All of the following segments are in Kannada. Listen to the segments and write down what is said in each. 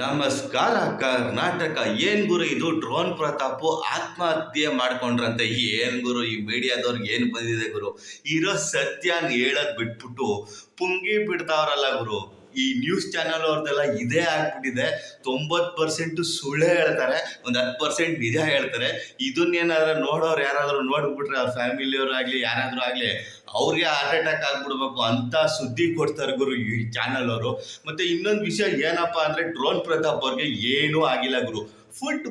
ನಮಸ್ಕಾರ, ಕರ್ನಾಟಕ. ಏನ್ ಗುರು ಇದು? ಡ್ರೋನ್ ಪ್ರತಾಪು ಆತ್ಮಹತ್ಯೆ ಮಾಡ್ಕೊಂಡ್ರಂತೆ. ಏನ್ ಗುರು ಈ ಮೀಡಿಯಾದವ್ರಿಗೆ ಏನ್ ಬಂದಿದೆ ಗುರು? ಇರೋ ಸತ್ಯನ ಹೇಳದ್ ಬಿಟ್ಬಿಟ್ಟು ಪುಂಗಿ ಬಿಡ್ತಾವ್ರಲ್ಲ ಗುರು. ಈ ನ್ಯೂಸ್ ಚಾನಲ್ ಅವ್ರದ್ದೆಲ್ಲ ಇದೇ ಆಗ್ಬಿಟ್ಟಿದೆ. ತೊಂಬತ್ ಪರ್ಸೆಂಟ್ ಸುಳ್ಳೇ ಹೇಳ್ತಾರೆ. ಒಂದ್ ಹತ್ತು ಪರ್ಸೆಂಟ್ ನಿಜ ಹೇಳ್ತಾರೆ. ಇದನ್ನೇನಾದ್ರು ನೋಡೋರು ಯಾರಾದ್ರೂ ನೋಡ್ಬಿಟ್ರೆ ಅವ್ರ ಫ್ಯಾಮಿಲಿಯವ್ರು ಆಗ್ಲಿ ಯಾರಾದ್ರೂ ಆಗ್ಲಿ ಅವ್ರಿಗೆ ಹಾರ್ಟ್ ಅಟ್ಯಾಕ್ ಆಗ್ಬಿಡ್ಬೇಕು ಅಂತ ಸುದ್ದಿ ಕೊಡ್ತಾರೆ ಗುರು ಈ ಚಾನಲ್ ಅವರು. ಮತ್ತೆ ಇನ್ನೊಂದು ವಿಷಯ ಏನಪ್ಪಾ ಅಂದ್ರೆ ಡ್ರೋನ್ ಪ್ರತಾಪ್ ಅವ್ರಿಗೆ ಏನೂ ಆಗಿಲ್ಲ ಗುರು. ಫುಡ್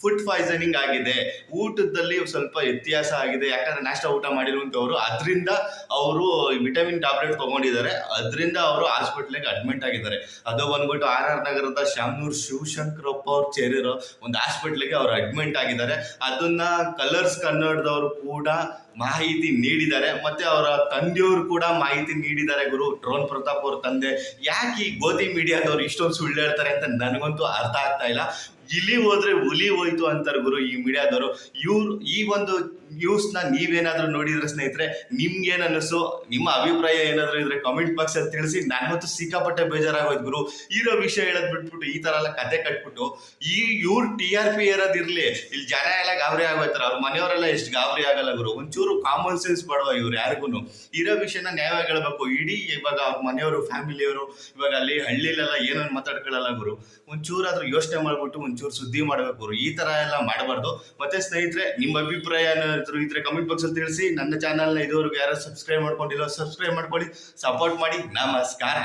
ಫುಡ್ ಪಾಯ್ಸನಿಂಗ್ ಆಗಿದೆ. ಊಟದಲ್ಲಿ ಸ್ವಲ್ಪ ವ್ಯತ್ಯಾಸ ಆಗಿದೆ. ಯಾಕಂದ್ರೆ ನಾಷ್ಟ ಊಟ ಮಾಡಿರುವಂಥವ್ರು. ಅದರಿಂದ ಅವರು ವಿಟಮಿನ್ ಟ್ಯಾಬ್ಲೆಟ್ ತಗೊಂಡಿದ್ದಾರೆ. ಅದರಿಂದ ಅವರು ಹಾಸ್ಪಿಟ್ಲಿಗೆ ಅಡ್ಮಿಟ್ ಆಗಿದ್ದಾರೆ. ಅದು ಬಂದ್ಬಿಟ್ಟು ಆರ್ ಆರ್ ನಗರದ ಶಾಮನೂರ್ ಶಿವಶಂಕರಪ್ಪ ಅವ್ರು ಸೇರಿರೋ ಒಂದು ಹಾಸ್ಪಿಟ್ಲಿಗೆ ಅವರು ಅಡ್ಮಿಟ್ ಆಗಿದ್ದಾರೆ. ಅದನ್ನ ಕಲರ್ಸ್ ಕನ್ನಡದವರು ಕೂಡ ಮಾಹಿತಿ ನೀಡಿದ್ದಾರೆ. ಮತ್ತೆ ಅವರ ತಂದೆಯವರು ಕೂಡ ಮಾಹಿತಿ ನೀಡಿದ್ದಾರೆ ಗುರು. ಡ್ರೋನ್ ಪ್ರತಾಪ್ ಅವ್ರ ತಂದೆ. ಯಾಕೆ ಈ ಗೋಧಿ ಮೀಡಿಯಾದವ್ರು ಇಷ್ಟೊಂದು ಸುಳ್ಳು ಹೇಳ್ತಾರೆ ಅಂತ ನನಗಂತೂ ಅರ್ಥ ಆಗ್ತಾ ಇಲ್ಲ. ಇಲಿ ಹೋದ್ರೆ ಹುಲಿ ಹೋಯ್ತು ಅಂತಾರೆ ಗುರು ಈ ಮೀಡಿಯಾದವರು. ಇವ್ರು ಈ ಒಂದು ನ್ಯೂಸ್ನ ನೀವೇನಾದ್ರೂ ನೋಡಿದ್ರೆ ಸ್ನೇಹಿತರೆ ನಿಮ್ಗೆ ಏನ್ ಅನಿಸು ನಿಮ್ಮ ಅಭಿಪ್ರಾಯ ಏನಾದ್ರೂ ಇದ್ರೆ ಕಾಮೆಂಟ್ ಬಾಕ್ಸ್ ಅಲ್ಲಿ ತಿಳಿಸಿ. ನನಗಂತೂ ಸಿಕ್ಕಾಪಟ್ಟೆ ಬೇಜಾರಾಗೋಯ್ತು ಗುರು. ಇರೋ ವಿಷಯ ಹೇಳದ್ ಬಿಟ್ಬಿಟ್ಟು ಈ ತರ ಎಲ್ಲ ಕತೆ ಕಟ್ಬಿಟ್ಟು, ಈ ಇವ್ರ ಟಿ ಆರ್ ಪಿ ಇರೋದಿರ್ಲಿ ಇಲ್ಲಿ ಜನ ಎಲ್ಲ ಗಾಬರಿ ಆಗೋಯ್ತಾರೆ. ಅವ್ರ ಮನೆಯವರೆಲ್ಲ ಎಷ್ಟು ಗಾಬರಿ ಆಗಲ್ಲ ಗುರು. ಒಂಚೂರು ಕಾಮನ್ ಸೆನ್ಸ್ ಬಡವ ಇವ್ರು ಯಾರಿಗೂ ಇರೋ ವಿಷಯನ ನ್ಯಾಯವಾಗಿ ಹೇಳ್ಬೇಕು. ಇಡೀ ಇವಾಗ ಅವ್ರ ಮನೆಯವರು ಫ್ಯಾಮಿಲಿಯವರು ಇವಾಗ ಅಲ್ಲಿ ಹಳ್ಳಿಲೆಲ್ಲ ಏನೇನು ಮಾತಾಡ್ಕೊಳ್ಳಲ್ಲ ಗುರು. ಒಂಚೂರಾದ್ರೂ ಯೋಚನೆ ಮಾಡ್ಬಿಟ್ಟು ಒಂಚೂರು ಸುದ್ದಿ ಮಾಡಬೇಕು ಅವರು ಈ ತರ ಎಲ್ಲ ಮಾಡಬಾರ್ದು. ಮತ್ತೆ ಸ್ನೇಹಿತರೆ, ನಿಮ್ಮ ಅಭಿಪ್ರಾಯ ಏನಾದ್ರು ಇದ್ರೆ ಕಮೆಂಟ್ ಬಾಕ್ಸ್ ಅಲ್ಲಿ ತಿಳಿಸಿ. ನನ್ನ ಚಾನಲ್ನ ಇದುವರೆಗೂ ಯಾರು ಸಬ್ಸ್ಕ್ರೈಬ್ ಮಾಡ್ಕೊಂಡಿಲ್ಲ ಸಬ್ಸ್ಕ್ರೈಬ್ ಮಾಡ್ಕೊಳ್ಳಿ. ಸಪೋರ್ಟ್ ಮಾಡಿ. ನಮಸ್ಕಾರ.